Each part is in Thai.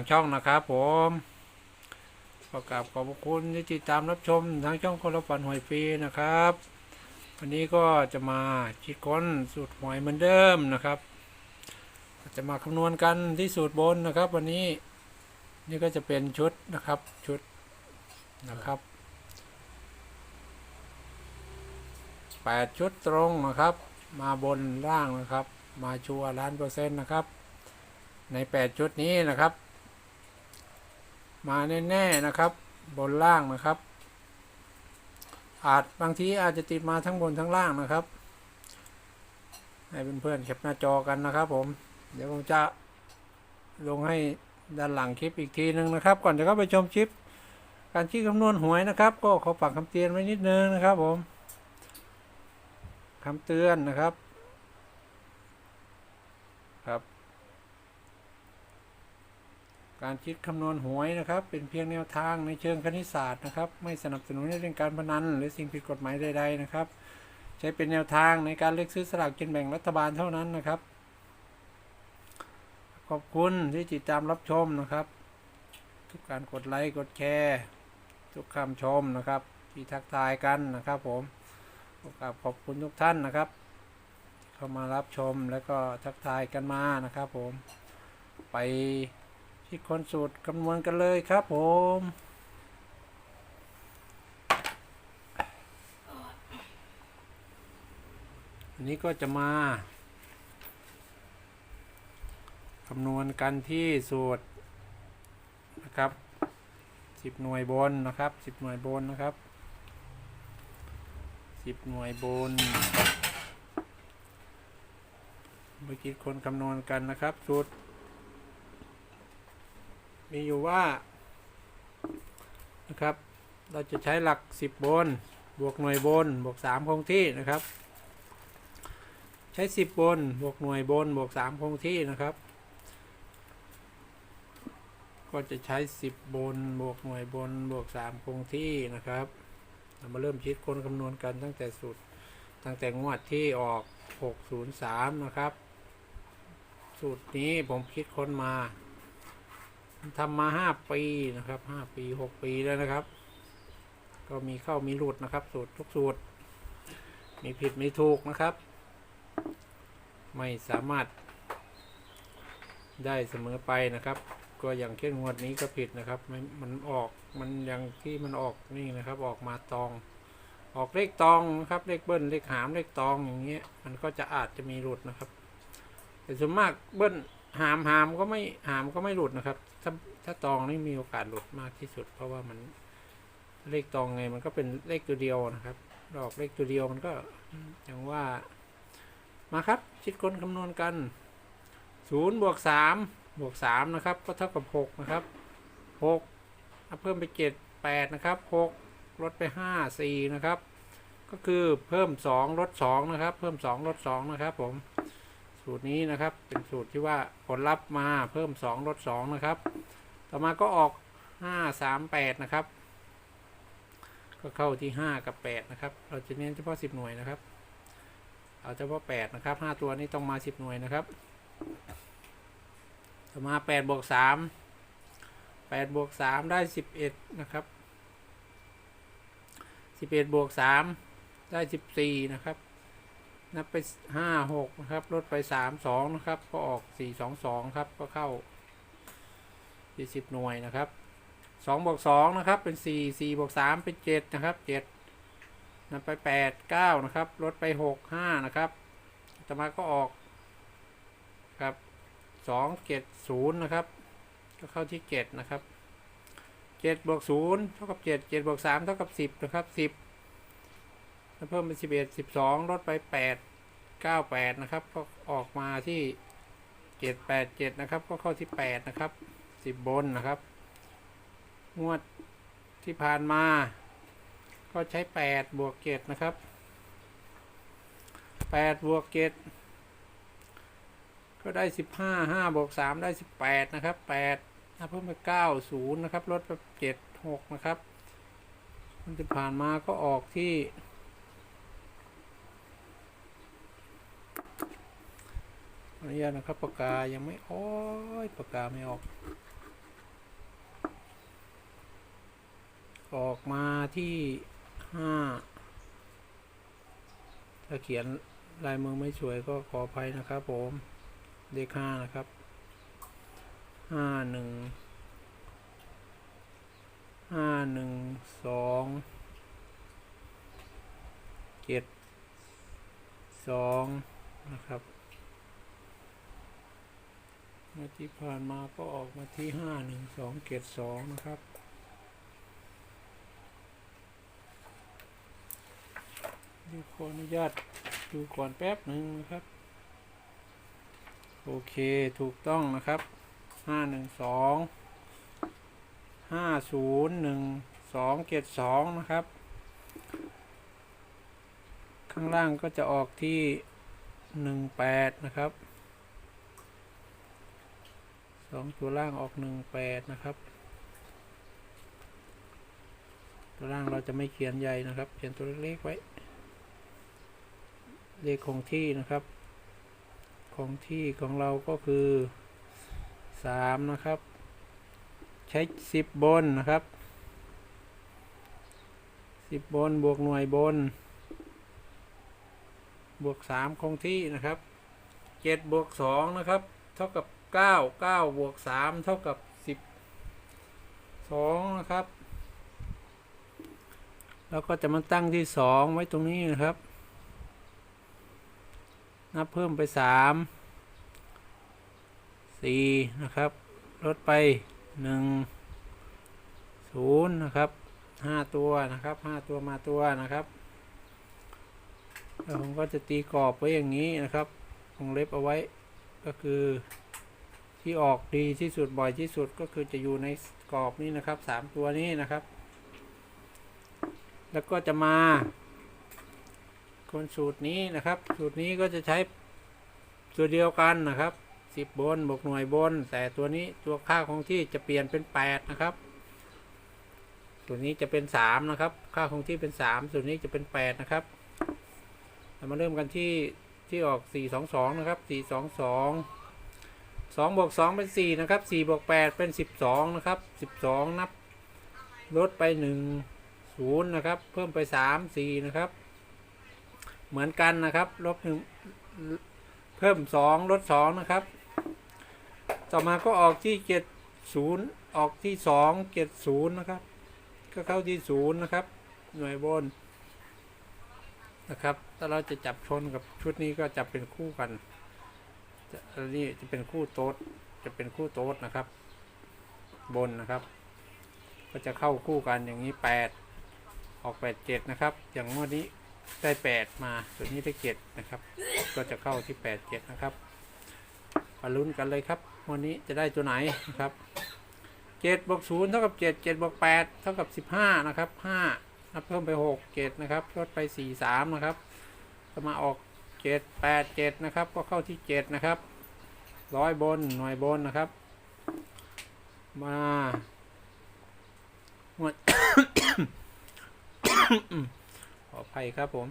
กับทางช่องนะครับผมขอกราบขอบคุณที่ติดตามรับชมทางช่องคนละฝันหวยฟรีนะครับ วันนี้ก็จะมาคิดค้นสูตรหวยเหมือนเดิมนะครับ จะมาคำนวณกันที่สูตรบนนะครับ วันนี้นี่ก็จะเป็นชุดนะครับชุดนะครับแปดชุดตรงนะครับ มาบนล่างนะครับ มาชัวร์ล้านเปอร์เซ็นต์นะครับ ในแปดชุดนี้นะครับ มาแน่ๆนะครับ บนล่างนะครับ อาจบางทีอาจจะติดมาทั้งบนทั้งล่างนะครับ ให้เพื่อนๆแคปหน้าจอกันนะครับ ผม เดี๋ยวผมจะลงให้ด้านหลังคลิปอีกทีหนึ่งนะครับ ก่อนจะเข้าไปชมคลิป การคิดคำนวณหวยนะครับ ก็ขอฝากคำเตือนไว้นิดนึงนะครับ ผมคำเตือนนะครับ การคิดคำนวณหวยนะครับ เป็นเพียงแนวทางในเชิงคณิตศาสตร์นะครับ ไม่สนับสนุนในเรื่องการพนันหรือสิ่งผิดกฎหมายใดๆนะครับ ใช้เป็นแนวทางในการเลือกซื้อสลากกินแบ่งรัฐบาลเท่านั้นนะครับ ขอบคุณที่ติดตามรับชมนะครับ ทุกการกดไลค์กดแชร์ทุกคำชมนะครับ ที่ทักทายกันนะครับ ผมขอกราบขอบคุณทุกท่านนะครับ เข้ามารับชมแล้วก็ทักทายกันมานะครับ ผมไป ที่คนสูตรคำนวณกันเลยครับผม อันนี้ก็จะมาคำนวณกันที่สูตรนะครับสิบหน่วยบนนะครับสิบหน่วยบนนะครับสิบหน่วยบนเมื่อกี้คนคำนวณกันนะครับสูตร มีอยู่ว่านะครับ เราจะใช้หลัก 10 บน บวกหน่วยบน บวก 3 คงที่นะครับ ใช้ 10 บน บวกหน่วยบน บวก 3 คงที่นะครับ ก็จะใช้ 10 บน บวกหน่วยบน บวก 3 คงที่นะครับ เรามาเริ่มคิดค้นคำนวณกันตั้งแต่สุด ตั้งแต่งวดที่ออก 603 นะครับ สูตรนี้ผมคิดค้นมา ทำมาห้าปีนะครับห้าปีหกปีแล้วนะครับ ก็มีเข้ามีหลุดนะครับ สูตรทุกสูตร มีผิดมีถูกนะครับ ไม่สามารถ ได้เสมอไปนะครับ ก็อย่างเช่นงวดนี้ก็ผิดนะครับไม่มันออกมันอย่างที่มันออกนี่นะครับ ออกมาตอง ออกเลขตองนะครับเลขเบิ้ลเลขหามเลขตองอย่างเงี้ย มันก็จะอาจจะมีหลุดนะครับ แต่ส่วนมากเบิ้ลหามหามก็ไม่หามก็ไม่หลุดนะครับ ถ้าถ้าตองนี่มีโอกาสหลุดมากที่สุด เพราะว่ามันเลขตองไงมันก็เป็นเลขตัวเดียวนะครับดอกเลขตัวเดียวมันก็อย่างว่า มาครับคิดคนคำนวณกันศูนย์บวกสามบวกสามนะครับ ก็เท่ากับหกนะครับหกเพิ่มไปเจ็ดแปดนะครับหกลดไปห้าสี่นะครับ ก็คือเพิ่มสองลดสองนะครับ เพิ่มสองลดสองนะครับผม สูตรนี้นะครับ เป็นสูตรที่ว่าผลลัพธ์มาเพิ่ม 2 ลด 2 นะครับ ต่อมาก็ออก 5 3 8 นะครับ ก็เข้าที่ 5 กับ 8 นะครับ เราจะเน้นเฉพาะ 10 หน่วยนะครับ เอาเฉพาะ 8 นะครับ 5 ตัวนี้ต้องมา 10 หน่วยนะครับ ต่อมา 8 บวก 3 8 บวก 3 ได้ 11 นะครับ 11 บวก 3 ได้ 14 นะครับ นับไปห้าหกนะครับ ลดไปสามสองนะครับ ก็ออกสี่สองสองครับ ก็เข้าสี่สิบหน่วยนะครับสองบวกสองนะครับ เป็นสี่สี่บวกสามเป็นเจ็ดนะครับเจ็ดนับไปแปดเก้านะครับ ลดไปหกห้านะครับต่อมาก็ออกครับสองเจ็ดศูนย์นะครับ ก็เข้าที่เจ็ดนะครับเจ็ดบวกศูนย์เท่ากับเจ็ดเจ็ดบวกสามเท่ากับสิบนะครับสิบ เพิ่มเป็นสิบเอ็ดสิบสองลดไปแปดเก้าแปดนะครับ ก็ออกมาที่เจ็ดแปดเจ็ดนะครับ ก็เข้าที่แปดนะครับสิบบนนะครับ งวดที่ผ่านมา ก็ใช้แปดบวกเจ็ดนะครับแปดบวกเจ็ดก็ได้สิบห้าห้าบวกสามได้สิบแปดนะครับแปดเพิ่มไปเก้าศูนย์นะครับลดไปเจ็ดหกนะครับมันที่ผ่านมาก็ออกที่ อนุญาตนะครับปากกายังไม่อ้อยปากกาไม่ออก ออกมาที่ห้าถ้าเขียนลายมือไม่สวยก็ขออภัยนะครับผมเลขห้านะครับห้าหนึ่งห้าหนึ่งสองเจ็ดสองนะครับ เมื่อที่ผ่านมาก็ออกมาที่ห้าหนึ่งสองเจ็ดสองนะครับ เดี๋ยวขออนุญาตดูก่อนแป๊บหนึ่งนะครับ โอเคถูกต้องนะครับห้าหนึ่งสองห้าศูนย์หนึ่งสองเจ็ดสองนะครับ ข้างล่างก็จะออกที่หนึ่งแปดนะครับ สองตัวล่างออกหนึ่งแปดนะครับ ตัวล่างเราจะไม่เขียนใหญ่นะครับ เขียนตัวเล็กไว้ เลขคงที่นะครับคงที่ของเราก็คือสามนะครับ ใช้สิบบนนะครับสิบบนบวกหน่วยบน บวกสามคงที่นะครับเจ็ดบวกสองนะครับ เท่ากับ เก้าเก้าบวกสามเท่ากับสิบสองนะครับ แล้วก็จะมาตั้งที่สองไว้ตรงนี้นะครับ นับเพิ่มไปสามสี่นะครับ ลดไปหนึ่งศูนย์นะครับห้าตัวนะครับห้าตัวมาตัวนะครับแล้วผมก็จะตีกรอบไว้อย่างนี้นะครับวงเล็บเอาไว้ก็คือ ที่ออกดีที่สุดบ่อยที่สุดก็คือจะอยู่ในกรอบนี้นะครับสามตัวนี้นะครับ แล้วก็จะมาคนสูตรนี้นะครับ สูตรนี้ก็จะใช้ตัวเดียวกันนะครับสิบบนบวกหน่วยบน แต่ตัวนี้ตัวค่าของที่จะเปลี่ยนเป็นแปดนะครับ ตัวนี้จะเป็นสามนะครับ ค่าของที่เป็นสามส่วนนี้จะเป็นแปดนะครับเรามาเริ่มกันที่ที่ออกสี่สองสองนะครับสี่สองสอง สองบวกสองเป็นสี่นะครับสี่บวกแปดเป็นสิบสองนะครับสิบสองนับลดไปหนึ่งศูนย์นะครับ เพิ่มไปสามสี่นะครับ เหมือนกันนะครับลบหนึ่งเพิ่มสองลดสองนะครับ ต่อมาก็ออกที่เจ็ดศูนย์ออกที่สองเจ็ดศูนย์นะครับ ก็เข้าที่ศูนย์นะครับ หน่วยบน นะครับ ถ้าเราจะจับชนกับชุดนี้ก็จับเป็นคู่กัน อันนี้จะเป็นคู่โต๊ดจะเป็นคู่โต๊ดนะครับ บนนะครับ ก็จะเข้าคู่กันอย่างนี้แปดออกแปดเจ็ดนะครับ อย่างงวดนี้ได้แปดมาตัวนี้ได้เจ็ดนะครับ ก็จะเข้าที่แปดเจ็ดนะครับมาลุ้นกันเลยครับวันนี้จะได้ตัวไหนนะครับเจ็ดบวกศูนย์เท่ากับเจ็ดเจ็ดบวกแปดเท่ากับสิบห้านะครับห้านับเพิ่มไปหกเจ็ดนะครับลดไปสี่สามนะครับก็มาออกเจ็ดแปดเจ็ดนะครับ ก็เข้าที่เจ็ดนะครับ ร้อยบนหน่วยบนนะครับ มาหมดขออภัยครับผม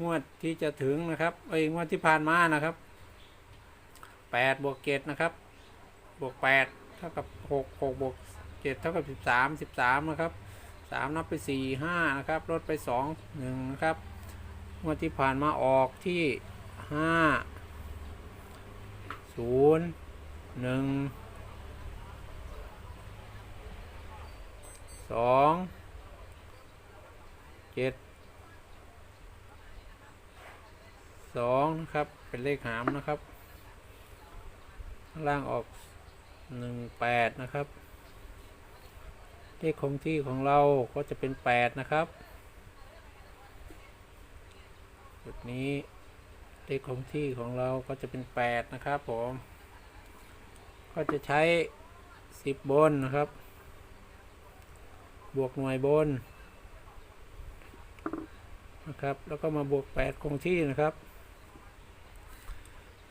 งวดที่จะถึงนะครับเอ้ยงวดที่ผ่านมานะครับแปดบวกเจ็ดนะครับ บวกแปดเท่ากับหกหกบวกเจ็ดเท่ากับสิบสามสิบสามนะครับสามนับไปสี่ห้านะครับลดไปสองหนึ่งนะครับงวดที่ผ่านมาออกที่ห้า ศูนย์หนึ่งสองเจ็ดสองนะครับ เป็นเลขหามนะครับ ล่างออกหนึ่งแปดนะครับ เลขคงที่ของเราก็จะเป็นแปดนะครับ จุดนี้ เลขคงที่ของเราก็จะเป็นแปดนะครับผม ก็จะใช้สิบบนนะครับ บวกหน่วยบนนะครับ แล้วก็มาบวกแปดคงที่นะครับ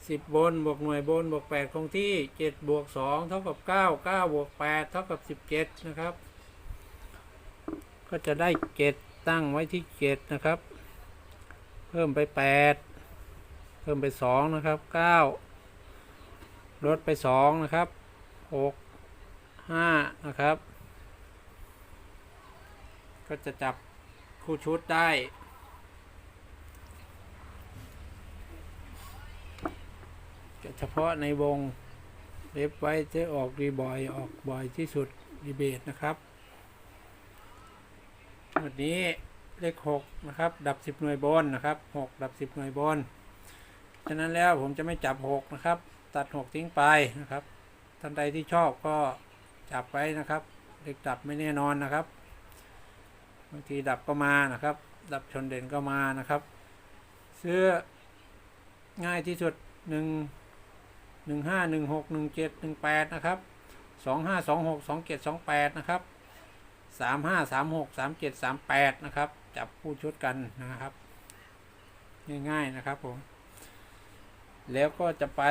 สิบบนบวกหน่วยบนบวกแปดคงที่เจ็ดบวกสองเท่ากับเก้าเก้าบวกแปดเท่ากับสิบเจ็ดนะครับ ก็จะได้เจ็ดตั้งไว้ที่เจ็ดนะครับ เพิ่มไปแปด พิ่มไปสองนะครับเก้าลดไปสองนะครับหกห้านะครับ ก็จะจับคู่ชุดได้เฉพาะในวงเล็บไว้จะออกรีบอยออกบ่อยที่สุดรีเบทนะครับวันนี้เลขหกนะครับ ดับสิบหน่วยบนนะครับหกดับสิบหน่วยบน ฉะนั้นแล้วผมจะไม่จับหกนะครับ ตัดหกทิ้งไปนะครับ ท่านใดที่ชอบก็จับไว้นะครับเลขดับไม่แน่นอนนะครับบางทีดับก็มานะครับ ดับชนเด่นก็มานะครับซื้อง่ายที่สุดหนึ่งหนึ่งห้าหนึ่งหกหนึ่งเจ็ดหนึ่งแปดนะครับสองห้าสองหกสองเจ็ดสองแปดนะครับสามห้าสามหกสามเจ็ดสามแปดนะครับ จับคู่ชุดกันนะครับ ง่ายๆนะครับผม แล้วก็จะไป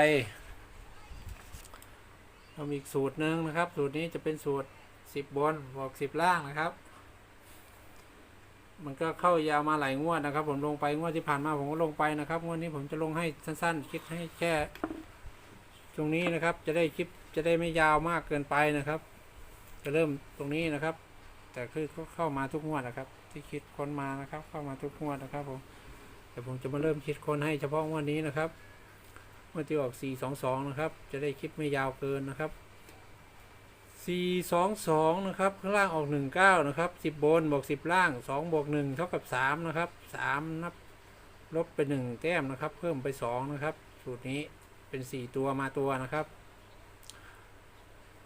ทำอีกสูตรหนึ่งนะครับ สูตรนี้จะเป็นสูตรสิบบนบวกสิบล่างนะครับ มันก็เข้ายาวมาหลายงวดนะครับ ผมลงไปงวดที่ผ่านมาผมก็ลงไปนะครับงวดนี้ผมจะลงให้สั้นๆ คิดให้แค่ตรงนี้นะครับ จะได้คลิปจะได้ไม่ยาวมากเกินไปนะครับ จะเริ่มตรงนี้นะครับ แต่คือก็เข้ามาทุกงวดนะครับ ที่คิดคนมานะครับ เข้ามาทุกงวดนะครับผมแต่ผมจะมาเริ่มคิดคนให้เฉพาะงวดนี้นะครับ งวดที่ออก 422 นะครับ จะได้คลิปไม่ยาวเกินนะครับ 422 นะครับ ข้างล่างออก 19 นะครับ 10 บนบวก10 ล่าง 2 บวก 1 เท่ากับ 3 นะครับ 3 นับ ลบไป 1 แต้มนะครับ เพิ่มไป 2 นะครับ สูตรนี้เป็น 4 ตัวมาตัวนะครับ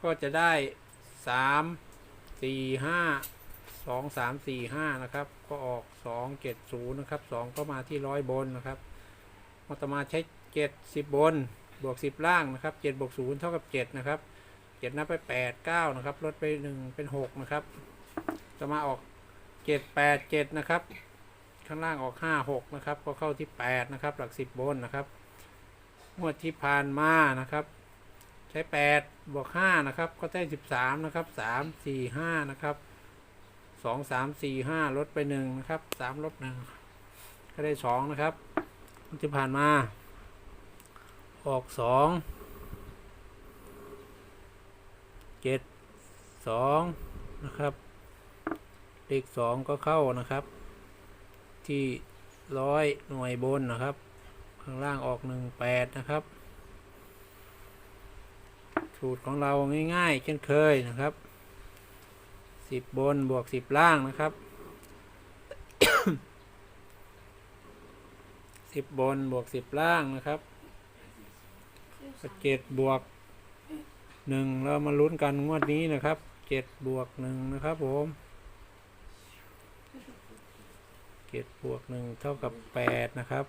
ก็จะได้ 3 4 5 2 3 4 5 นะครับ ก็ออก 2 7 0 นะครับ 2 ก็มาที่ร้อยบนนะครับมัตมาใช้ 7 10บนบวก10ล่างนะครับ7บวก0เท่ากับ7นะครับเจ็ดนับไปแปดเก้านะครับลดไปหนึ่งเป็นหกนะครับจะมาออกเจ็ดแปดเจ็ดนะครับข้างล่างออกห้าหกนะครับก็เข้าที่แปดนะครับหลักสิบบนนะครับงวดที่ผ่านมานะครับใช้แปดบวกห้านะครับก็ได้สิบสามนะครับสามสี่ห้านะครับสองสามสี่ห้าลดไปหนึ่งนะครับสามลบหนึ่งก็ได้สองนะครับที่ผ่านมา ออกสองเจ็ดสองนะครับเลขสองก็เข้านะครับ ที่ร้อยหน่วยบนนะครับ ข้างล่างออกหนึ่งแปดนะครับสูตรของเราง่ายๆ เช่นเคยนะครับสิบบนบวกสิบล่างนะครับสิบบนบวกสิบล่างนะครับ เจ็ดบวกหนึ่งเรามาลุ้นกันงวดนี้นะครับเจ็ดบวกหนึ่งนะครับผมเจ็ดบวกหนึ่งเท่ากับแปดนะครับ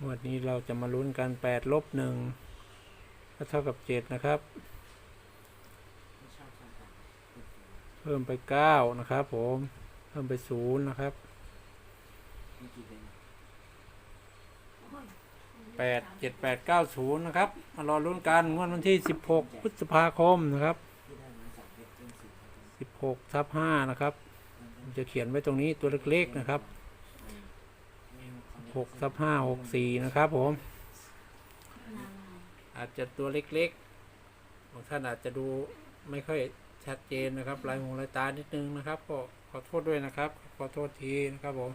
งวดนี้เราจะมาลุ้นกันแปดลบหนึ่งก็เท่ากับเจ็ดนะครับ เพิ่มไปเก้านะครับผม เพิ่มไปศูนย์นะครับ แปดเจ็ดแปดเก้าศูนย์นะครับมารอลุ้นกันงวดวันที่สิบหกพฤษภาคมนะครับสิบหกทับห้านะครับ จะเขียนไว้ตรงนี้ตัวเล็กๆนะครับหกทับห้าหกสี่นะครับผม อาจจะตัวเล็กๆบางท่านอาจจะดูไม่ค่อยชัดเจนนะครับลายหูลายตานิดนึงนะครับก็ขอโทษด้วยนะครับ ขอโทษทีนะครับผม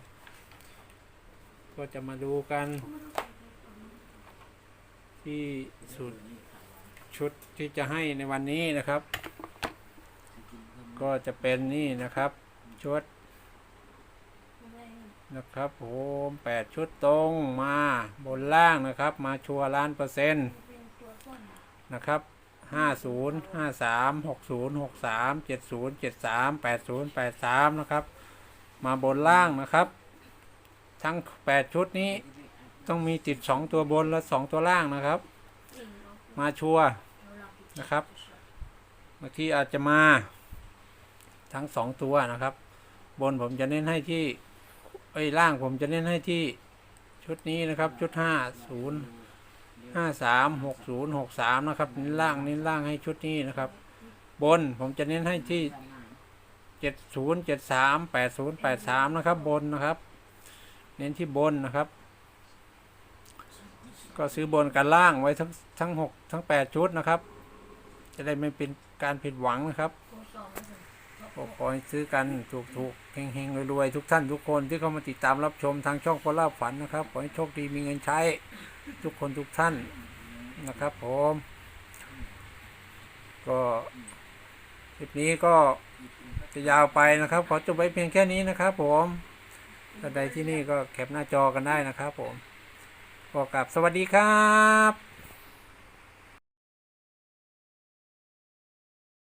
ก็จะมาดูกัน ที่สุดชุดที่จะให้ในวันนี้นะครับ ก็จะเป็นนี่นะครับ ชุดนะครับผมแปดชุดตรงมาบนล่างนะครับ มาชัวร์ล้านเปอร์เซ็นต์นะครับห้าศูนย์ห้าสามหกศูนย์หกสามเจ็ดศูนย์เจ็ดสามแปดศูนย์แปดสามนะครับ มาบนล่างนะครับ ทั้งแปดชุดนี้ ต้องมีติดสองตัวบนและสองตัวล่างนะครับ มาชัวนะครับบางทีอาจจะมา ทั้งสองตัวนะครับ บนผมจะเน้นให้ที่ไอ้ล่างผมจะเน้นให้ที่ชุดนี้นะครับ ชุดห้าศูนย์ห้าสามหกศูนย์หกสามนะครับเน้นล่างเน้นล่างให้ชุดนี้นะครับ บนผมจะเน้นให้ที่เจ็ดศูนย์เจ็ดสามแปดศูนย์แปดสามนะครับ บนนะครับ เน้นที่บนนะครับ ก็ซื้อบนกันล่างไว้ทั้งทั้งหกทั้งแปดชุดนะครับ จะได้ไม่เป็นการผิดหวังนะครับก็ขอให้ซื้อกันถูกถูกๆเฮงๆรวยๆทุกท่านทุกคนที่เข้ามาติดตามรับชมทางช่องพลาฝันนะครับขอให้โชคดีมีเงินใช้ทุกคนทุกท่านนะครับ ผม ก็คลิปนี้ก็จะยาวไปนะครับ ขอจบไว้เพียงแค่นี้นะครับ ผมท่าใดที่นี่ก็แคปหน้าจอกันได้นะครับ ผม ก็กลับสวัสดีครับ